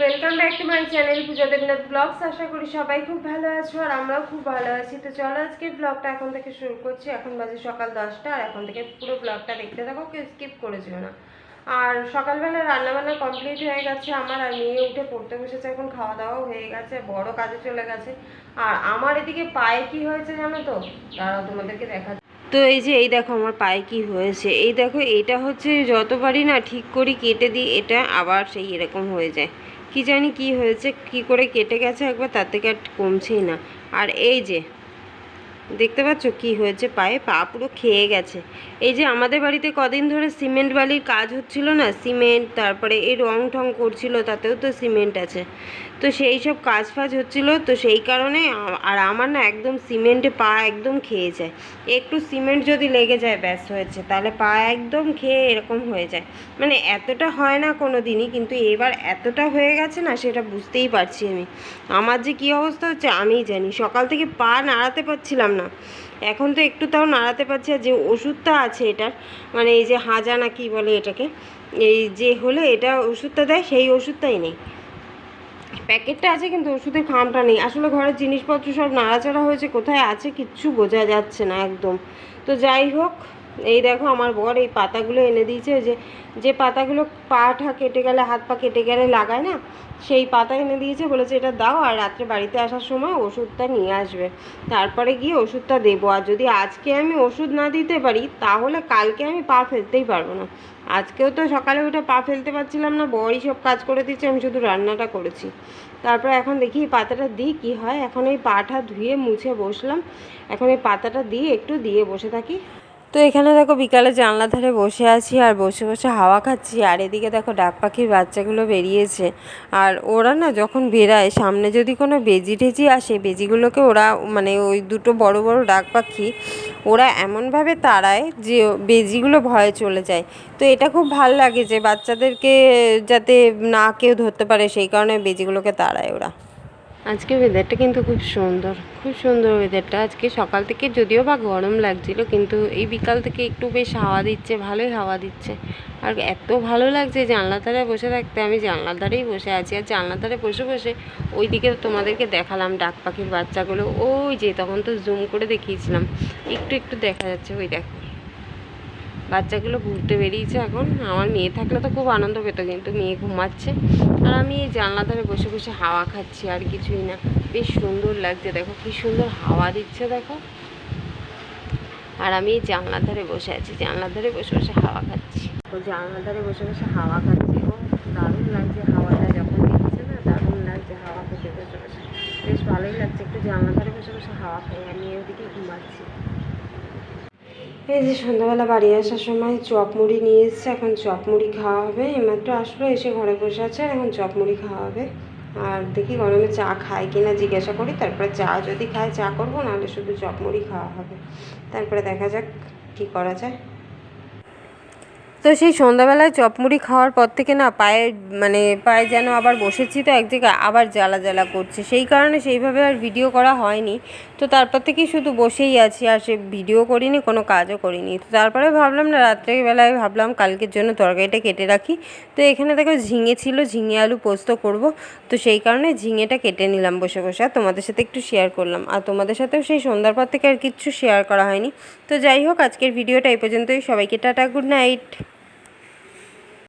Welcome back to my channel Puja Debnath blogs আশা করি সবাই খুব ভালো আছো আর আমরাও খুব ভালো আছি। তো চলো আজকে ব্লগটা এখন থেকে শুরু করছি। এখন বাজে সকাল দশটা আর এখন থেকে পুরো ব্লগটা দেখতে থাকো, কেউ স্কিপ করে যেও না। আর সকালবেলা রান্নাবান্না কমপ্লিট হয়ে গেছে। আমার আর মেয়ে উঠে পড়তে বসেছে, এখন খাওয়া দাওয়াও হয়ে গেছে, বড় কাজে চলে গেছে। আর আমার এদিকে পায়ে কি হয়েছে জানো তো? দাঁড়াও তোমাদেরকে দেখা তো এই যে, এই দেখো আমার পায়ে কি হয়েছে। এই দেখো, এটা হচ্ছে যতবারই না ঠিক করি কেটে দিই, এটা আবার সেই এরকম হয়ে যায়। কি জানি কি হয়েছে, কি করে কেটে গেছে একবার তার থেকে আর কমছেই না। আর এই যে দেখতে পাচ্ছ কি হয়েছে? পায়ে পা পুরো খেয়ে গেছে। এই যে আমাদের বাড়িতে কদিন ধরে সিমেন্ট বালির কাজ হচ্ছিল না, সিমেন্ট, তারপরে এই রং ঠং করছিল, তাতেও তো সিমেন্ট আছে। তো সেই সব কাজ ফাজ হচ্ছিল, তো সেই কারণে আর আমার না একদম সিমেন্টে পা একদম খেয়ে যায়। একটু সিমেন্ট যদি লেগে যায়, ব্যাস হয়েছে। তাহলে পা একদম খেয়ে এরকম হয়ে যায়। মানে এতটা হয় না কোনো দিনই কিন্তু এবার এতটা হয়ে গেছে না, সেটা বুঝতেই পারছি আমি। আমার যে কী অবস্থা হচ্ছে, আমিই জানি। সকাল থেকে পা নাড়াতে পারছিলাম না। এখন তো একটু তাও নাড়াতে পারছি আর যে ওষুধটা আছে এটার মানে এই যে হাজা না কি বলে এটাকে, এই যে হলে এটা ওষুধটা দেয়, সেই ওষুধটাই নেই। প্যাকেটটা আছে কিন্তু ওষুধের খামটা নেই। আসলে ঘরের জিনিসপত্র সব নাড়াচাড়া হয়েছে, কোথায় আছে কিচ্ছু বোঝা যাচ্ছে না একদম। তো যাই হোক এই দেখো আমার বর এই পাতাগুলো এনে দিয়েছে যে যে পাতাগুলো পা ঠা কেটে গেলে, হাত পা কেটে গেলে লাগায় না, সেই পাতা এনে দিয়েছে, বলেছে এটা দাও আর রাত্রে বাড়িতে আসার সময় ওষুধটা নিয়ে আসবে। তারপরে গিয়ে ওষুধটা দেবো, আর যদি আজকে আমি ওষুধ না দিতে পারি, তাহলে কালকে আমি পা ফেলতেই পারব না। আজকেও তো সকালে উঠে পা ফেলতে পারছিলাম না বড়ই সব কাজ করে দিচ্ছে, আমি শুধু রান্নাটা করেছি। তারপর এখন দেখি পাতাটা দিই, কি হয়? এখন এই পাটা ধুয়ে মুছে বসলাম। এখন এই পাতাটা দিয়ে একটু দিয়ে বসে থাকি। তো এখানে দেখো বিকালে জানলা ধারে বসে আছি আর বসে বসে হাওয়া খাচ্ছি। আর এদিকে দেখো ডাক পাখির বাচ্চাগুলো বেরিয়েছে। আর ওরা না যখন বেরায়, সামনে যদি কোনো বেজি টেজি আসে, বেজিগুলোকে ওরা মানে ওই দুটো বড় বড় ডাক পাখি, ওরা এমনভাবে তাড়ায় যে বেজিগুলো ভয়ে চলে যায়। তো এটা খুব ভালো লাগে যে বাচ্চাদেরকে যাতে না কেউ ধরতে পারে, সেই কারণে বেজিগুলোকে তাড়ায় ওরা। আজকে ওয়েদারটা কিন্তু খুব সুন্দর খুব সুন্দর ওয়েদারটা আজকে সকাল থেকে যদিও বা গরম লাগছিল, কিন্তু এই বিকাল থেকে একটু বেশ হাওয়া দিচ্ছে, ভালোই হাওয়া দিচ্ছে। আর এত ভালো লাগছে জানলা ধারে বসে থাকতে, আমি জানলার ধারেই বসে আছি। আর জানলার ধারে বসে বসে ওইদিকে তোমাদেরকে দেখালাম ডাক পাখির বাচ্চাগুলো। ওই যে তখন তো জুম করে দেখিয়েছিলাম, একটু একটু দেখা যাচ্ছে, ওই দেখো। বাচ্চাগুলো ঘুরতে বেরিয়েছে এখন। আমার মেয়ে থাকলে তো খুব আনন্দ পেতো, কিন্তু মেয়ে ঘুমাচ্ছে। আর আমি এই জানলা ধারে বসে বসে হাওয়া খাচ্ছি, আর কিছুই না। বেশ সুন্দর লাগছে, দেখো কি সুন্দর হাওয়া দিচ্ছে, দেখো। আর আমি এই জানলার ধারে বসে আছি জানলার ধারে বসে বসে হাওয়া খাচ্ছি। তো জানলার ধারে বসে বসে হাওয়া খাচ্ছি ও দারুণ লাগছে হাওয়াটা যখন দিচ্ছে না, দারুণ লাগছে হাওয়া খেতে বসে বসে। বেশ ভালোই লাগছে, একটু জানলার ধারে বসে বসে হাওয়া খাই আমি ওদিকে ঘুমাচ্ছি। এই যে সন্ধ্যাবেলা বাড়ি আসার সময় চপ মুড়ি নিয়ে এসছে, এখন চপ মুড়ি খাওয়া হবে। এইমাত্র আসলো, এসে ঘরে বসে আছে, আর এখন চপ মুড়ি খাওয়া হবে। আর দেখি গরমে চা খায় কিনা জিজ্ঞাসা করি, তারপরে চা যদি খায় চা করব, নাহলে শুধু চপ মুড়ি খাওয়া হবে। তারপরে দেখা যাক কী করা যায়। তো সেই সন্ধ্যাবেলায় চপমুড়ি খাওয়ার পর থেকে না পায়ে মানে পায়ে যেন আবার বসেছি তো এক জায়গায় আবার জ্বালা জ্বালা করছে। সেই কারণে সেইভাবে আর ভিডিও করা হয়নি। তো তারপর থেকেই শুধু বসেই আছি, আর সে ভিডিও করিনি, কোনো কাজও করিনি। তো তারপরে ভাবলাম না রাত্রেবেলায় ভাবলাম কালকের জন্য তরকারিটা কেটে রাখি। তো এখানে দেখো ঝিঙে ছিল, ঝিঙে আলু পোস্ত করব। তো সেই কারণে ঝিঙেটা কেটে নিলাম বসে বসে, আর তোমাদের সাথে একটু শেয়ার করলাম। আর তোমাদের সাথেও সেই সন্ধ্যার পর থেকে আর কিচ্ছু শেয়ার করা হয়নি। তো যাই হোক, আজকের ভিডিওটা এই পর্যন্তই। সবাইকে টাটা গুড নাইট